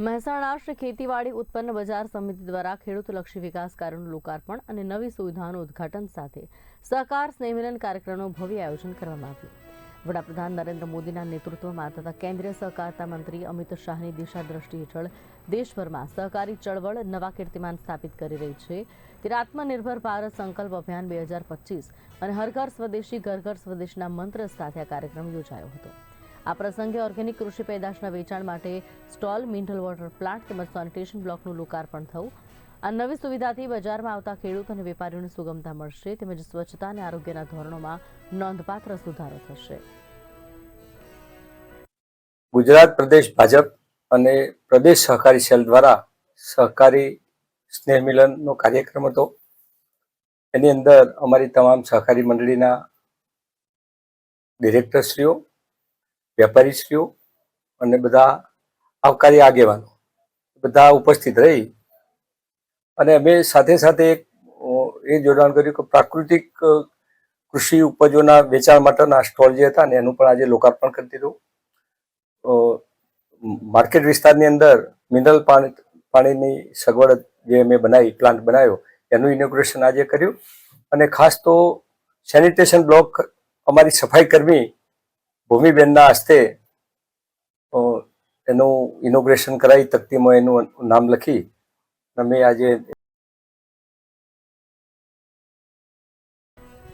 મહેસાણા શ્રી ખેતીવાડી ઉત્પન્ન બજાર સમિતિ દ્વારા ખેડૂતલક્ષી વિકાસ કાર્યોનું લોકાર્પણ અને નવી સુવિધાઓનું ઉદ્ઘાટન સાથે સહકાર, સ્નેહમિલન કાર્યક્રમનું ભવ્ય આયોજન કરવામાં આવ્યું. વડાપ્રધાન નરેન્દ્ર મોદીના નેતૃત્વમાં તથા કેન્દ્રીય સહકારતા મંત્રી અમિત શાહની દિશા દ્રષ્ટિ હેઠળ દેશભરમાં સહકારી ચળવળ નવા કીર્તિમાન સ્થાપિત કરી રહી છે. ત્યારે આત્મનિર્ભર ભારત સંકલ્પ અભિયાન બે હજાર પચીસ અને હર ઘર સ્વદેશી, ઘર ઘર સ્વદેશના મંત્ર સાથે આ કાર્યક્રમ યોજાયો હતો. આ પ્રસંગે ઓર્ગેનિક કૃષિ પેદાશના વેચાણ માટે સ્ટોલ, મિનરલ વોટર પ્લાન્ટ તેમજ સેનિટેશન બ્લોકનું લોકાર્પણ થયું. આ નવી સુવિધાથી બજારમાં આવતા ખેડૂત અને વેપારીઓને સુગમતા મળશે તેમજ સ્વચ્છતા અને આરોગ્યના ધોરણોમાં નોંધપાત્ર સુધારો થશે. ગુજરાત પ્રદેશ ભાજપ અને પ્રદેશ સહકારી સેલ દ્વારા સહકારી સ્નેહ મિલનનો કાર્યક્રમ હતો. એની અંદર અમારી તમામ સહકારી મંડળીના ડિરેક્ટરશ્રીઓ વેપારીશ્રીઓ અને બધા આવકારી આગેવાનો બધા ઉપસ્થિત રહી અને અમે સાથે સાથે એ જોડાણ કર્યું કે પ્રાકૃતિક કૃષિ ઉપજોના વેચાણ માટેના સ્ટોલ જે હતા ને એનું પણ આજે લોકાર્પણ કરી દીધું. માર્કેટ વિસ્તારની અંદર મિનરલ પાણી, પાણીની સગવડ જે અમે બનાવી, પ્લાન્ટ બનાવ્યો, એનું ઇનોગ્રેશન આજે કર્યું. અને ખાસ તો સેનિટેશન બ્લોક અમારી સફાઈ કર્મી ભૂમિબેનના હસ્તે એનું ઇનોગ્રેશન કરાવી તકતીમાં એનું નામ લખી અમે આજે